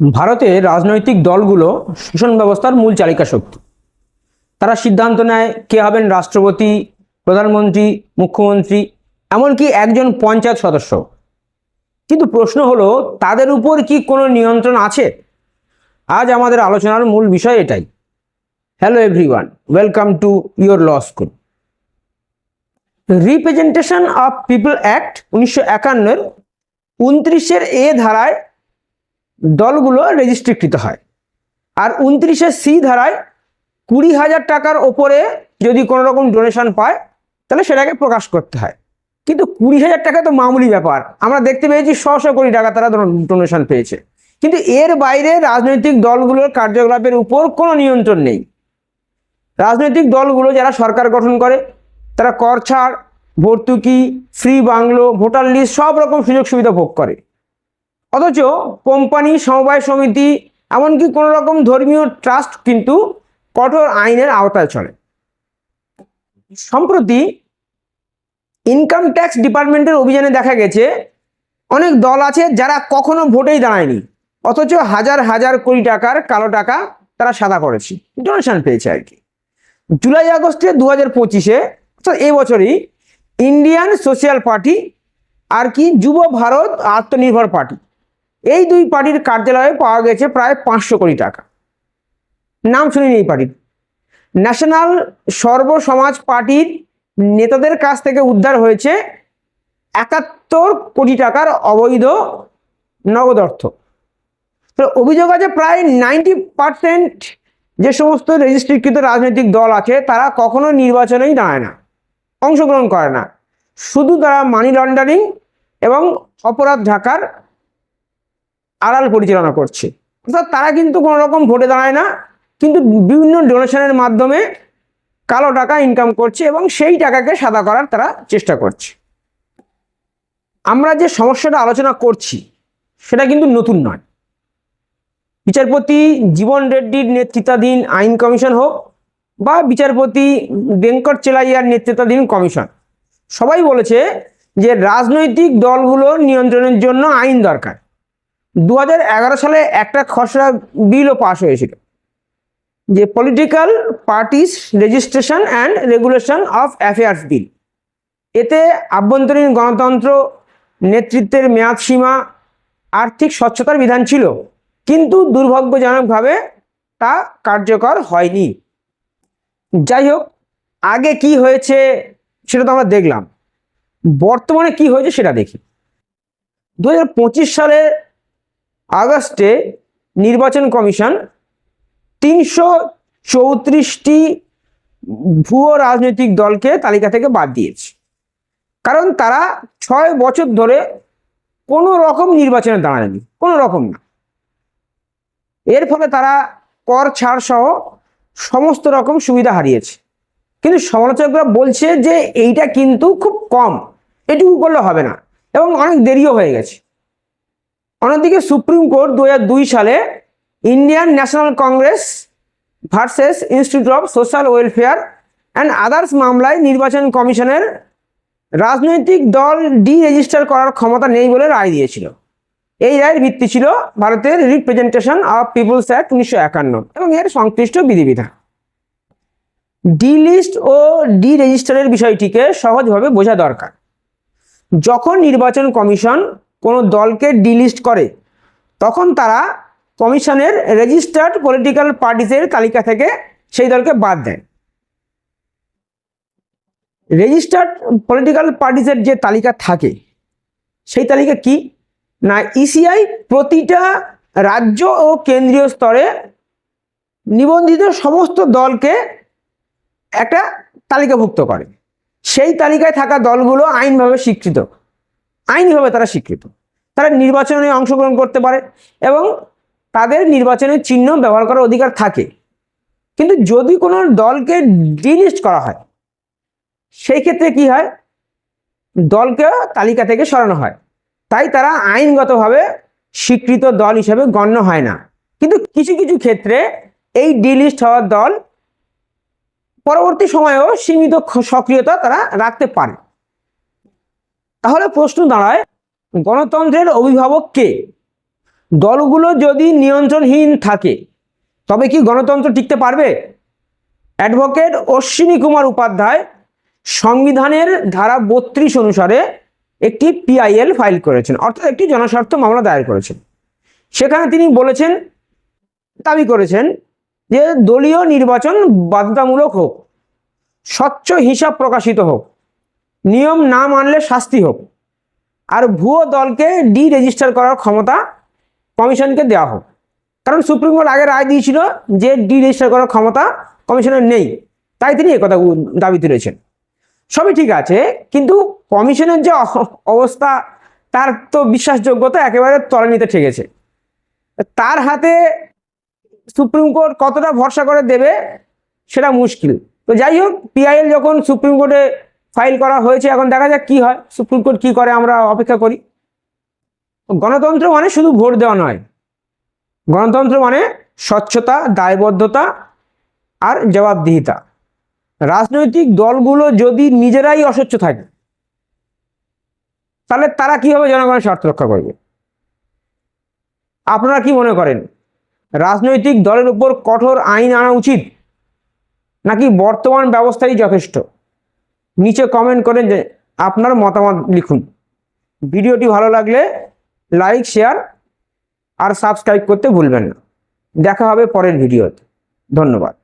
ভারতে রাজনৈতিক দলগুলো শাসন ব্যবস্থার মূল চালিকা শক্তি। তারা সিদ্ধান্ত নেয় কে হবেন রাষ্ট্রপতি, প্রধানমন্ত্রী, মুখ্যমন্ত্রী, এমনকি একজন পঞ্চায়েত সদস্য। কিন্তু প্রশ্ন হলো, তাদের উপর কি কোনো নিয়ন্ত্রণ আছে? আজ আমাদের আলোচনার মূল বিষয় এটাই। Hello everyone welcome to your law school representation of people act উনিশশো একান্নের উনত্রিশের এ ধারায় দলগুলো রেজিস্ট্রিকৃত হয়। আর উনত্রিশে সি ধারায় কুড়ি হাজার টাকার ওপরে যদি কোনো রকম ডোনেশন পায়, তাহলে সেটাকে প্রকাশ করতে হয়। কিন্তু কুড়ি হাজার টাকা তো মামুলি ব্যাপার। আমরা দেখতে পেয়েছি শ শ কোটি টাকা তারা ডোনেশন পেয়েছে। কিন্তু এর বাইরে রাজনৈতিক দলগুলোর কার্যকলাপের উপর কোনো নিয়ন্ত্রণ নেই। রাজনৈতিক দলগুলো যারা সরকার গঠন করে, তারা কর ছাড়, ভর্তুকি ফ্রি বাংলো, ভোটার লিস্ট সব রকম সুযোগ সুবিধা ভোগ করে। অথচ কোম্পানি, সমবায় সমিতি, এমনকি কোনো রকম ধর্মীয় ট্রাস্ট কিন্তু কঠোর আইনের আওতায় চলে। সম্প্রতি ইনকাম ট্যাক্স ডিপার্টমেন্টের অভিযানে দেখা গেছে, অনেক দল আছে যারা কখনো ভোটেই দাঁড়ায়নি, অথচ হাজার হাজার কোটি টাকার কালো টাকা তারা সাদা করেছে। ডোনেশন পেয়েছে আর কি। জুলাই আগস্টে দু হাজার পঁচিশে, অর্থাৎ এই বছরই ইন্ডিয়ান সোশ্যাল পার্টি আর কি যুব ভারত আত্মনির্ভর পার্টি এই দুই পার্টির কার্যালয়ে পাওয়া গেছে প্রায় পাঁচশো কোটি টাকা। নাম শুনিনি এই পার্টির। ন্যাশনাল সর্বসমাজ পার্টির নেতাদের কাছ থেকে উদ্ধার হয়েছে একাত্তর কোটি টাকার অবৈধ নগদ অর্থ। অভিযোগ আছে প্রায় নাইনটি পার্সেন্ট যে সমস্ত রেজিস্ট্রিকৃত রাজনৈতিক দল আছে, তারা কখনো নির্বাচনেই দাঁড়ায় না, অংশগ্রহণ করে না। শুধু তারা মানি লন্ডারিং এবং অপরাধ ঢাকার আড়াল পরিচালনা করছে। অর্থাৎ তারা কিন্তু কোনো রকম ভোটে দাঁড়ায় না, কিন্তু বিভিন্ন ডোনেশনের মাধ্যমে কালো টাকা ইনকাম করছে এবং সেই টাকাকে সাদা করার তারা চেষ্টা করছে। আমরা যে সমস্যাটা আলোচনা করছি, সেটা কিন্তু নতুন নয়। বিচারপতি জীবন রেড্ডির নেতৃত্বাধীন আইন কমিশন হোক বা বিচারপতি বেঙ্কট চেলাইয়ার নেতৃত্বাধীন কমিশন, সবাই বলেছে যে রাজনৈতিক দলগুলো নিয়ন্ত্রণের জন্য আইন দরকার। দু হাজার এগারো সালে একটা খসড়া বিলও পাশ হয়েছিল, যে political parties registration and regulation of affairs bill এতে আভ্যন্তরীণ গণতন্ত্র, নেতৃত্বের মেয়াদ সীমা, আর্থিক স্বচ্ছতার বিধান ছিল, কিন্তু দুর্ভাগ্যজনকভাবে তা কার্যকর হয়নি। যাই হোক, আগে কি হয়েছে সেটা তো আমরা দেখলাম, বর্তমানে কি হয়েছে সেটা দেখি। দু সালের আগস্টে নির্বাচন কমিশন তিনশো চৌত্রিশটি ভুয়ো রাজনৈতিক দলকে তালিকা থেকে বাদ দিয়েছে। কারণ তারা ছয় বছর ধরে কোনো রকম নির্বাচনে দাঁড়ায়নি, কোনো রকম না। এর ফলে তারা কর ছাড় সহ সমস্ত রকম সুবিধা হারিয়েছে। কিন্তু সমালোচকরা বলছে যে এইটা কিন্তু খুব কম, এটুকু করলে হবে না এবং অনেক দেরিও হয়ে গেছে। অন্যদিকে সুপ্রিম কোর্ট দু হাজার দুই সালে Indian National Congress versus Institute of Social Welfare and others মামলায় নির্বাচন কমিশনের রাজনৈতিক দল ডি রেজিস্টার করার ক্ষমতা নেই বলে রায় দিয়েছিল। এই রায়ের ভিত্তি ছিল ভারতের রিপ্রেজেন্টেশন অফ পিপলস অ্যাক্ট উনিশশো একান্ন এবং এর সংশ্লিষ্ট বিধিবিধান। ডি লিস্ট ও ডি রেজিস্টারের বিষয়টিকে সহজভাবে বোঝা দরকার। যখন নির্বাচন কমিশন কোনো দলকে ডিলিস্ট করে, তখন তারা কমিশনের রেজিস্টার্ড পলিটিক্যাল পার্টিসের তালিকা থেকে সেই দলকে বাদ দেয়। রেজিস্টার্ড পলিটিক্যাল পার্টিসের যে তালিকা থাকে, সেই তালিকা কি? না ইসিআই প্রতিটা রাজ্য ও কেন্দ্রীয় স্তরে নিবন্ধিত সমস্ত দলকে একটা তালিকাভুক্ত করে। সেই তালিকায় থাকা দলগুলো আইনভাবে স্বীকৃত। আইনিভাবে তারা স্বীকৃত। তারা নির্বাচনে অংশগ্রহণ করতে পারে এবং তাদের নির্বাচনের চিহ্ন ব্যবহার করার অধিকার থাকে। কিন্তু যদি কোনো দলকে ডিলিস্ট করা হয়, সেই ক্ষেত্রে কি হয়? দলকে তালিকা থেকে সরানো হয়। তাই তারা আইনগতভাবে স্বীকৃত দল হিসেবে গণ্য হয় না। কিন্তু কিছু কিছু ক্ষেত্রে এই ডিলিস্ট হওয়ার দল পরবর্তী সময়েও সীমিত সক্রিয়তা তারা রাখতে পারে। তাহলে প্রশ্ন দাঁড়ায়, গণতন্ত্রের অভিভাবক কে? দলগুলো যদি নিয়ন্ত্রণহীন থাকে, তবে কি গণতন্ত্র টিকতে পারবে? অ্যাডভোকেট অশ্বিনী কুমার উপাধ্যায় সংবিধানের ধারা বত্রিশ অনুসারে একটি পিআইএল ফাইল করেছেন, অর্থাৎ একটি জনস্বার্থ মামলা দায়ের করেছেন। সেখানে তিনি বলেছেন, দাবি করেছেন যে দলীয় নির্বাচন বাধ্যতামূলক হোক, স্বচ্ছ হিসাব প্রকাশিত হোক নিয়ম না মানলে শাস্তি হোক। আর ভুয়ো দলকে ডি রেজিস্টার করার ক্ষমতা কমিশনকে দেওয়া হোক। কারণ সুপ্রিম কোর্ট আগে রায় দিয়েছিল যে ডি রেজিস্টার করার ক্ষমতা কমিশনের নেই। তাই তিনি একথা দাবি তুলেছেন। সবই ঠিক আছে, কিন্তু কমিশনের যে অবস্থা, তার তো বিশ্বাসযোগ্যতা একেবারে তলানিতে ঠেকেছে। তার হাতে সুপ্রিম কোর্ট কতটা ভরসা করে দেবে, সেটা মুশকিল। তো যাই হোক পিআইএল যখন সুপ্রিম কোর্টে ফাইল করা হয়েছে, এখন দেখা যাক কি হয়, সুপ্রিম কোর্ট কি করে আমরা অপেক্ষা করি। গণতন্ত্র মানে শুধু ভোট দেওয়া নয়, গণতন্ত্র মানে স্বচ্ছতা, দায়বদ্ধতা আর জবাবদিহিতা। রাজনৈতিক দলগুলো যদি নিজেরাই অস্বচ্ছ থাকে, তাহলে তারা কীভাবে জনগণের স্বার্থ রক্ষা করবে। আপনারা কি মনে করেন, রাজনৈতিক দলের উপর কঠোর আইন আনা উচিত, নাকি বর্তমান ব্যবস্থাই যথেষ্ট? নিচে কমেন্ট করে যে আপনার মতামত লিখুন। ভিডিওটি ভালো লাগলে লাইক শেয়ার আর সাবস্ক্রাইব করতে ভুলবেন না। দেখা হবে পরের ভিডিওতে। ধন্যবাদ।